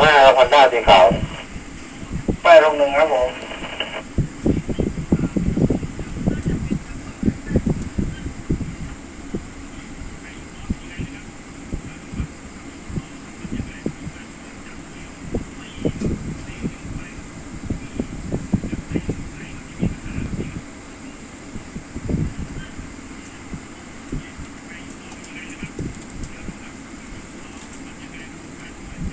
ห้าครัฮอนด้าสีขาวป้ายลงหนึ่งครับผม